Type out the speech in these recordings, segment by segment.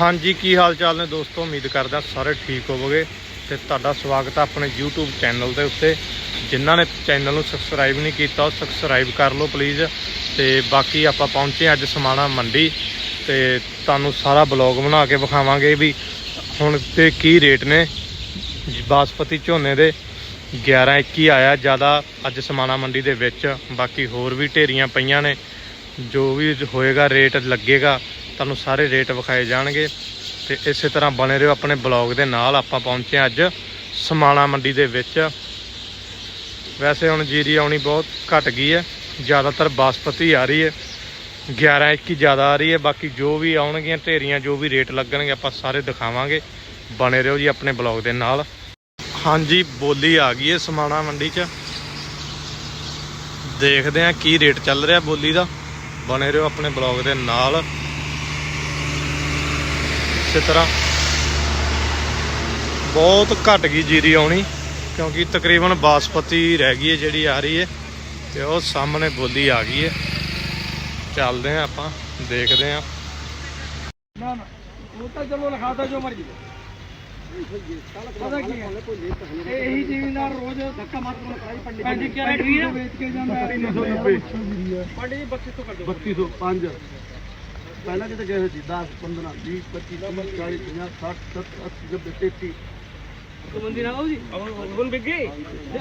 ਹਾਂਜੀ, ਕੀ ਹਾਲ ਚਾਲ ਨੇ ਦੋਸਤੋ? ਉਮੀਦ ਕਰਦਾ ਸਾਰੇ ਠੀਕ ਹੋਵੋਗੇ ਤੇ ਤੁਹਾਡਾ ਸਵਾਗਤ ਹੈ ਆਪਣੇ YouTube ਚੈਨਲ ਦੇ ਉੱਤੇ। ਜਿਨ੍ਹਾਂ ਨੇ ਚੈਨਲ ਨੂੰ ਸਬਸਕ੍ਰਾਈਬ ਨਹੀਂ ਕੀਤਾ, ਉਹ ਸਬਸਕ੍ਰਾਈਬ ਕਰ ਲਓ ਪਲੀਜ਼ ਤੇ ਬਾਕੀ ਆਪਾਂ ਪਹੁੰਚੇ ਅੱਜ ਸਮਾਣਾ ਮੰਡੀ ਤੇ ਤੁਹਾਨੂੰ ਸਾਰਾ ਬਲੌਗ ਬਣਾ ਕੇ ਵਿਖਾਵਾਂਗੇ ਵੀ ਹੁਣ ਤੇ ਕੀ ਰੇਟ ਨੇ। ਬਾਸਪਤੀ ਝੋਨੇ ਦੇ 11 21 ਆਇਆ ਜ਼ਿਆਦਾ ਅੱਜ ਸਮਾਣਾ ਮੰਡੀ ਦੇ ਵਿੱਚ। ਬਾਕੀ ਹੋਰ ਵੀ ਢੇਰੀਆਂ ਪਈਆਂ ਨੇ। ਜੋ ਵੀ ਹੋਏਗਾ ਰੇਟ ਲੱਗੇਗਾ। ਤੁਹਾਨੂੰ ਸਾਰੇ ਰੇਟ ਵਿਖਾਏ ਜਾਣਗੇ ਤੇ ਇਸੇ ਤਰ੍ਹਾਂ ਬਣੇ ਰਹੋ ਆਪਣੇ ਬਲੌਗ ਦੇ ਨਾਲ। ਆਪਾਂ ਪਹੁੰਚੇ ਹਾਂ ਅੱਜ ਸਮਾਣਾ ਮੰਡੀ ਦੇ ਵਿੱਚ। ਵੈਸੇ ਹੁਣ ਜੀਰੀ ਆਉਣੀ ਬਹੁਤ ਘਟ ਗਈ ਹੈ। ਜ਼ਿਆਦਾਤਰ ਬਾਸਪਤੀ ਆ ਰਹੀ ਹੈ। 11 21 ਜ਼ਿਆਦਾ ਆ ਰਹੀ ਹੈ। ਬਾਕੀ ਜੋ ਵੀ ਆਉਣਗੀਆਂ, ਢੇਰੀਆਂ, ਜੋ ਵੀ ਰੇਟ ਲੱਗਣਗੇ, ਆਪਾਂ ਸਾਰੇ ਦਿਖਾਵਾਂਗੇ। ਬਣੇ ਰਹੋ ਜੀ ਆਪਣੇ ਬਲੌਗ ਦੇ ਨਾਲ। ਹਾਂਜੀ, ਬੋਲੀ ਆ ਗਈ ਹੈ ਸਮਾਣਾ ਮੰਡੀ 'ਚ। ਦੇਖਦੇ ਹਾਂ ਕੀ ਰੇਟ ਚੱਲ ਰਿਹਾ ਬੋਲੀ ਦਾ। ਬਣੇ ਰਹੋ ਆਪਣੇ ਬਲੌਗ ਦੇ ਨਾਲ। ਇਸੇ ਤਰ੍ਹਾਂ। ਬਹੁਤ ਘਟ ਗਈ ਜੀਰੀ ਆਉਣੀ ਕਿਉਂਕਿ ਤਕਰੀਬਨ ਬਾਸਪਤੀ ਰਹਿ ਗਈ ਹੈ ਜਿਹੜੀ ਆ ਰਹੀ ਹੈ ਤੇ ਉਹ ਸਾਹਮਣੇ ਬੋਲੀ ਆ ਗਈ ਹੈ। ਚੱਲਦੇ ਹਾਂ ਆਪਾਂ ਦੇਖਦੇ ਹਾਂ। ਨਾ ਨਾ ਉਹ ਤਾਂ ਚਲੋ ਲਿਖਾਤਾ ਜੋ ਮਰਜ਼ੀ। ਪਤਾ ਕੀ ਹੈ? ਇਹ ਜ਼ਿਮੀਂਦਾਰ ਰੋਜ਼ ਧੱਕਾ ਮਾਰ ਕੇ ਪ੍ਰਾਈਸ ਪੰਡਿਤ। ਪੰਜ ਕੀ ਰੇਟ ਵੀ ਵੇਚ ਕੇ ਜਾਂਦਾ 390 ਪੰਡਿਤ ਜੀ 32 ਤੋਂ ਕਰ ਦਿਓ। 3205 ਪਹਿਲਾਂ ਕਿਤੇ ਗਏ ਹੋਏ ਸੀ 10 15 20 25 30 40 50 60 70 80 90 33 ਮੰਦੀ ਨਾ ਜੀ ਹੁਣ ਬਿੱਗੇ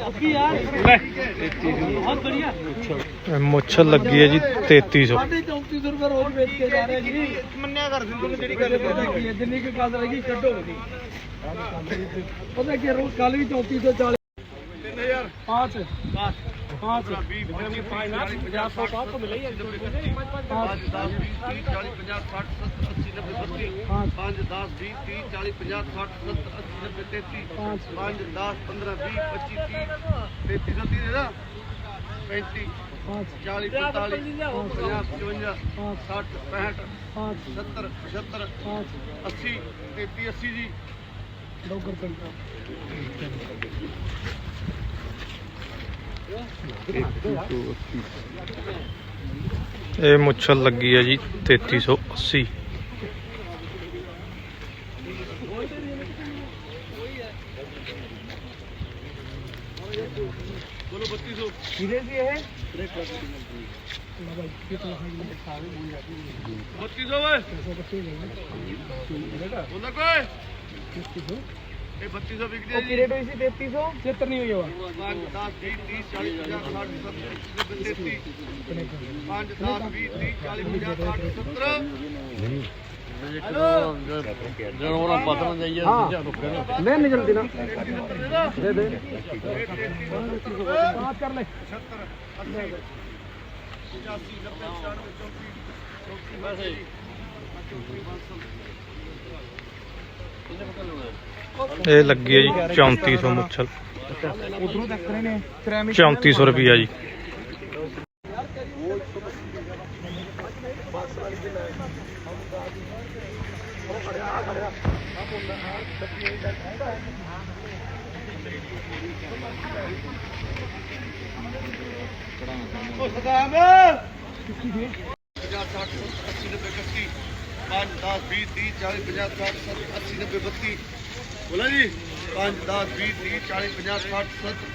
ਅੱਕੀ ਯਾਰ ਬਹੁਤ ਵਧੀਆ। ਲੱਗੀ ਹੈ ਜੀ 3300 3400 ਰੁਪਏ ਰੋਜ਼ ਵੇਚ ਕੇ ਜਾ ਰਹੇ ਜੀ। ਮੰਨਿਆ ਕਰ ਦਿੰਦੇ ਜਿਹੜੀ ਗੱਲ ਜਿੰਨੀ ਕੁ ਗੱਲ ਰਹੀ ਕੱਢੋ ਉਹਦਾ। ਕਿ ਰੋਜ਼ ਕੱਲ ਵੀ 3440 3000 5 5 5 20 25 50 100 ਬਾਅਦ ਤੋਂ ਮਿਲੇਗੀ 5 10 20 30 40 50 60 70 80 90 5 10 20 30 40 50 60 70 80 90 33 5 10 15 20 25 30 3330 ਦਾ 35 40 45 50 55 60 65 70 75 80 33 80 ਜੀ ਇਹ ਮੁੱਛਲ ਲੱਗੀ ਹੈ ਜੀ 3380 ਬੋਲੋ 3200 धीरे से है 3200 ਓਏ ਬੋਲਾ ਕੋਈ ਇਹ 3200 ਜਲਦੀ ਨਾ। ਕਰ ਇਹਨੇ ਪਤਾ ਲੱਗਦਾ ਇਹ ਲੱਗੀ ਹੈ ਜੀ 3400 ਮੁੱਛਲ। ਉਧਰੋਂ ਦੇਖ ਰਹੇ ਨੇ ਕ੍ਰੈਮਿਕ 3400 ਰੁਪਿਆ ਜੀ। ਉਹ ਸਦਾਮ 60 80 90 80 5 10 20 30 40 50 60 70 80 90 32 ਬੋਲਾ ਜੀ। 5 10 20 30 40 50 60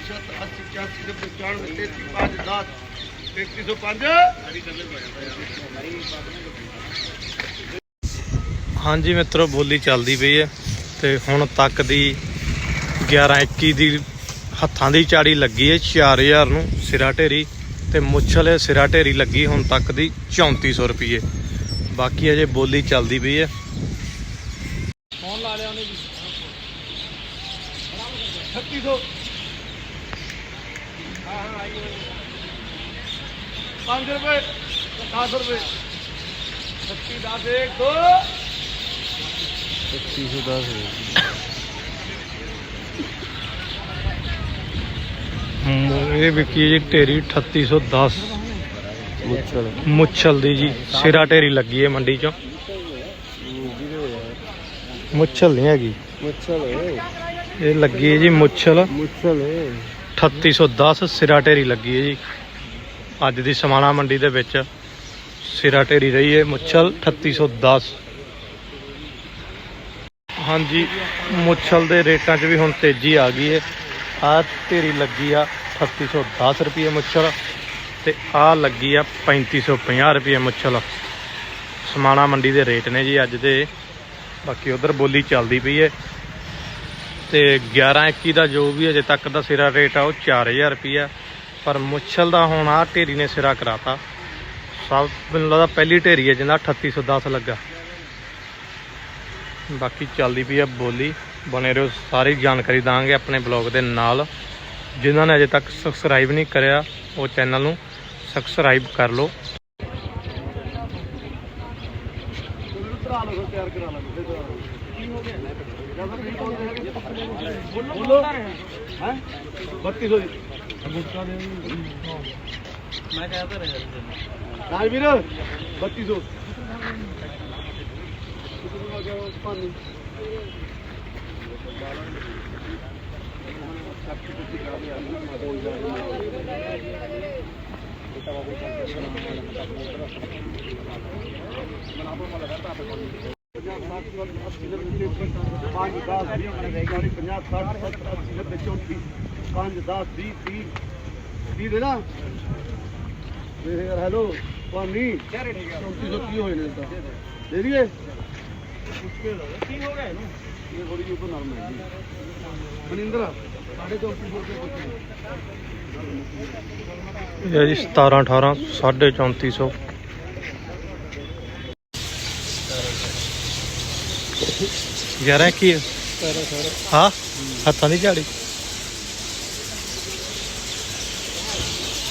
70 80 85 90 94 33 5 10 ਹਾਂਜੀ ਮਿੱਤਰੋ, ਬੋਲੀ ਚੱਲਦੀ ਪਈ ਹੈ ਤੇ ਹੁਣ ਤੱਕ ਦੀ 11 21 ਦੀ ਹੱਥਾਂ ਦੀ ਝਾੜੀ ਲੱਗੀ ਹੈ 4000 ਨੂੰ ਸਿਰਾ ਢੇਰੀ ਤੇ ਮੁੱਛਲ ਸਿਰਾ ਢੇਰੀ ਲੱਗੀ ਹੁਣ ਤੱਕ ਦੀ 3400 ਰੁਪਏ ਬਾਕੀ ਅਜੇ ਬੋਲੀ ਚੱਲਦੀ ਪਈ ਹੈ। ਲਿਖੋ ਹਾਂ ਹਾਂ ਆਈ ਹੋਈ 5 ਰੁਪਏ 10 ਰੁਪਏ 30 10 1 ਇਹ ਵਿਕੀ ਜੀ ਢੇਰੀ 3810 ਮੁੱਛਲ। ਮੁੱਛਲ ਦੀ ਜੀ ਸਿਰਾ ਢੇਰੀ ਲੱਗੀ ਹੈ ਮੰਡੀ ਚੋਂ। ਮੁੱਛਲ ਨਹੀਂ ਹੈਗੀ। ਮੁੱਛਲ। ਹੈ ਇਹ ਲੱਗੀ ਹੈ ਜੀ ਮੁੱਛਲ। ਮੁੱਛਲ 3810 ਸਿਰਾ ਢੇਰੀ ਲੱਗੀ ਹੈ ਜੀ। ਅੱਜ ਦੀ ਸਮਾਣਾ ਮੰਡੀ ਦੇ ਵਿੱਚ ਸਿਰਾ ਢੇਰੀ ਰਹੀ ਹੈ ਮੁੱਛਲ 3810 ਹਾਂਜੀ ਮੁੱਛਲ ਦੇ ਰੇਟਾਂ 'ਚ ਵੀ ਹੁਣ ਤੇਜ਼ੀ ਆ ਗਈ ਏ ਆ ਢੇਰੀ ਲੱਗੀ ਆ 3810 ਰੁਪਏ ਮੁੱਛਲ ਤੇ ਆ ਲੱਗੀ ਆ 3550 ਰੁਪਏ ਮੁੱਛਲ। ਸਮਾਣਾ ਮੰਡੀ ਦੇ ਰੇਟ ਨੇ ਜੀ ਅੱਜ ਦੇ। ਬਾਕੀ ਉਧਰ ਬੋਲੀ ਚੱਲਦੀ ਪਈ ਏ ਤੇ 11 21 ਦਾ ਜੋ ਵੀ ਅਜੇ ਤੱਕ ਦਾ ਸਿਰਾ ਰੇਟ ਆ, ਉਹ 4000 ਰੁਪਿਆ ਪਰ ਮੁੱਛਲ ਦਾ ਹੁਣ ਆ ਢੇਰੀ ਨੇ ਸਿਰਾ ਕਰਾਤਾ। ਸਭ ਮੈਨੂੰ ਲੱਗਦਾ ਪਹਿਲੀ ਢੇਰੀ ਹੈ ਜਿਹਦਾ 3810 ਲੱਗਾ। ਬਾਕੀ ਚੱਲਦੀ ਪਈ ਆ ਬੋਲੀ। ਬਣੇ ਰਹੋ, ਸਾਰੀ ਜਾਣਕਾਰੀ ਦਾਂਗੇ ਆਪਣੇ ਬਲੌਗ ਦੇ ਨਾਲ। ਜਿਨ੍ਹਾਂ ਨੇ ਅਜੇ ਤੱਕ ਸਬਸਕ੍ਰਾਈਬ ਨਹੀਂ ਕਰਿਆ, ਉਹ ਚੈਨਲ ਨੂੰ ਸਬਸਕ੍ਰਾਈਬ ਕਰ ਲਓ। ਬੋਲੋ। ਹੈ? 3200 ਦੀ ਮੈਂ ਕਹਿੰਦਾ ਰਿਹਾ ਰਾਜਵੀਰ 3200 ਪੰਜ 10 20 40 50 60 70 80 90 34 ਪੰਜ 10 20 30 30 ਦੇ ਨਾ ਮੇਰੇ ਯਾਰ ਹੈਲੋ ਪਾਣੀ 3430 ਹੋਏ ਨੇ ਤਾਂ ਦੇ ਦਈਏ ਕੀ ਹੋ ਗਿਆ ਇਹਨੂੰ ਇਹ ਥੋੜੀ ਜਿਹੀ ਉੱਪਰ ਨਰਮ ਹੈ ਜੀ ਮਨਿੰਦਰ 3450 ਰੁਪਏ ਇਹ ਜੀ 17 18 3450 11 ਕੀ ਹਾਂ ਹੱਥਾਂ ਦੀ ਝਾੜੀ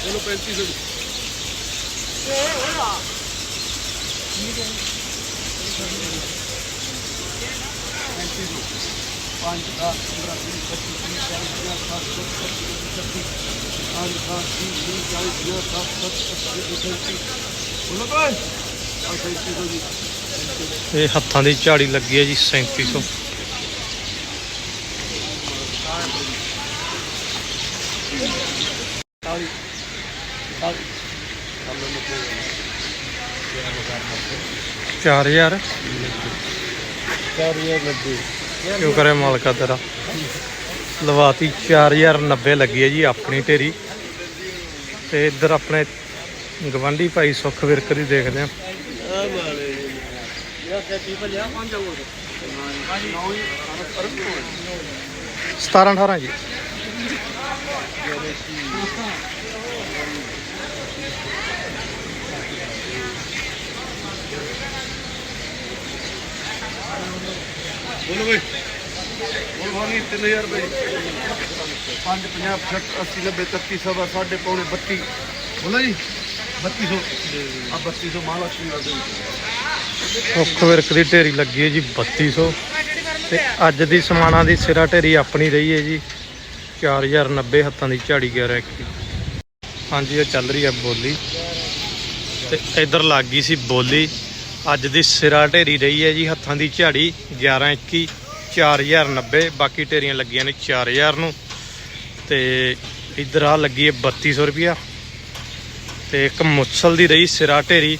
ਚਲੋ 3500 ਦੀ ਪੰਜ 10 15 20 25 30 40 50 60 70 80 90 ਪੰਜ 10 20 40 50 60 70 80 ਬੋਲੋ ਕੋਈ ਆ 3500 ਜੀ ਇਹ ਹੱਥਾਂ ਦੀ ਝਾੜੀ ਲੱਗੀ ਹੈ ਜੀ 3700 40 40 4000 4090 ਕਿਉਂ ਕਰੇ ਮਾਲਕਾ ਤੇਰਾ? ਲਵਾਤੀ 4090 ਲੱਗੀ ਹੈ ਜੀ ਆਪਣੀ ਢੇਰੀ। ਤੇ ਇੱਧਰ ਆਪਣੇ ਗਵੰਡੀ ਭਾਈ ਸੁਖ ਵਿਰਕ ਦੀ ਦੇਖਦੇ ਆ ਆ। 17 18 ਜੀ। ਬੋਲੋ ਬਈ। ਬੋਲ ਭਾਗੀ 3000 ਰੁਪਏ। 5 50 60 80 90 31 ਸਵਾ ਸਾਢੇ ਪੌਣੇ 32 ਬੋਲੋ ਜੀ 3200 ਆ 3200 ਮਹਾਲక్ష్ਮੀ ਦਾ ਦੇ ਵਿਰਕ ਦੀ ਢੇਰੀ ਲੱਗੀ ਹੈ ਜੀ 3200 ਤੇ ਅੱਜ ਦੀ ਸਮਾਣਾ ਦੀ ਸਿਰਾ ਢੇਰੀ ਆਪਣੀ ਰਹੀ ਹੈ ਜੀ। 4090 ਹੱਥਾਂ ਦੀ ਝਾੜੀ ਗਿਆ ਰੈਕੀ ਹਾਂਜੀ, ਇਹ ਚੱਲ ਰਹੀ ਹੈ ਬੋਲੀ। ਤੇ ਇਧਰ ਲੱਗ ਗਈ ਸੀ ਬੋਲੀ। ਅੱਜ ਦੀ ਸਿਰਾ ਢੇਰੀ ਰਹੀ ਹੈ ਜੀ ਹੱਥਾਂ ਦੀ ਝਾੜੀ 1121 4090 ਬਾਕੀ ਢੇਰੀਆਂ ਲੱਗੀਆਂ ਨੇ 4000 ਨੂੰ। ਤੇ ਇਧਰ ਆ ਲੱਗੀ ਹੈ 3200 ਰੁਪਿਆ ਤੇ ਇੱਕ ਮੁੱਸਲ ਦੀ ਰਹੀ ਸਿਰਾ ਢੇਰੀ।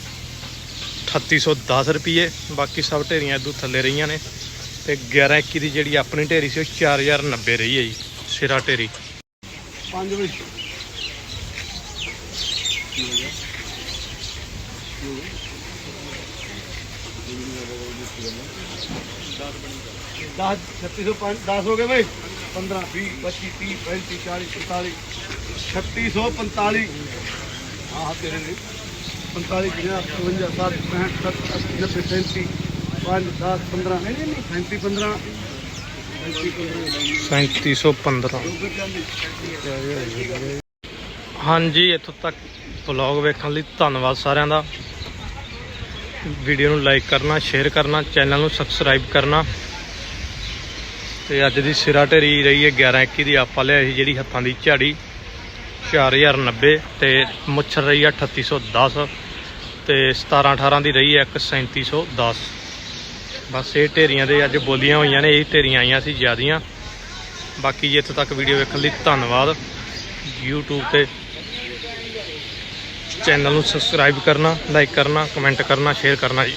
3810 ਰੁਪਏ। ਬਾਕੀ ਸਭ ਢੇਰੀਆਂ ਇਦੋਂ ਥੱਲੇ ਰਹੀਆਂ ਨੇ। ਤੇ 1121 ਦੀ ਜਿਹੜੀ ਆਪਣੀ ਢੇਰੀ ਸੀ, ਉਹ 4090 ਰਹੀ ਹੈ ਜੀ, ਸਿਰਾ ਢੇਰੀ। 5 ਵਜੇ ਦਸ, ਛੱਤੀ ਸੌ ਪੰਜ, ਦਸ ਹੋ ਗਏ ਬਈ। 15 20 25 30 35 40 45 3645 ਹਾਂ ਤੇਰੇ ਲਈ 45 50 55 60 65 70 80 90 35 5 10 15 35 15 3715 ਹਾਂਜੀ, ਇੱਥੋਂ ਤੱਕ ਵਲੌਗ ਵੇਖਣ ਲਈ ਧੰਨਵਾਦ ਸਾਰਿਆਂ ਦਾ। ਵੀਡੀਓ ਨੂੰ ਲਾਈਕ ਕਰਨਾ ਸ਼ੇਅਰ ਕਰਨਾ ਚੈਨਲ ਨੂੰ ਸਬਸਕ੍ਰਾਈਬ ਕਰਨਾ। ਤੇ ਅੱਜ ਦੀ ਸਿਰਾ ਢੇਰੀ ਰਹੀ ਹੈ 1121 ਦੀ। ਆਪਾਂ ਲਿਆਈ ਸੀ ਜਿਹੜੀ ਹੱਥਾਂ ਦੀ ਝਾੜੀ। 4090 ਤੇ ਮੁੱਛਰ ਰਹੀ ਹੈ 3810 ਤੇ 17 18 ਦੀ ਰਹੀ ਹੈ ਇੱਕ 3710 ਬਸ ਇਹ ਢੇਰੀਆਂ ਦੇ ਅੱਜ ਬੋਲੀਆਂ ਹੋਈਆਂ ਨੇ, ਇਹ ਢੇਰੀਆਂ ਆਈਆਂ ਸੀ ਜਿਆਦੀਆਂ। ਬਾਕੀ ਜੀ ਇੱਥੇ ਤੱਕ ਵੀਡੀਓ ਵੇਖਣ ਲਈ ਧੰਨਵਾਦ। YouTube ਤੇ ਚੈਨਲ ਨੂੰ ਸਬਸਕ੍ਰਾਈਬ ਕਰਨਾ ਲਾਈਕ ਕਰਨਾ ਕਮੈਂਟ ਕਰਨਾ ਸ਼ੇਅਰ ਕਰਨਾ ਜੀ।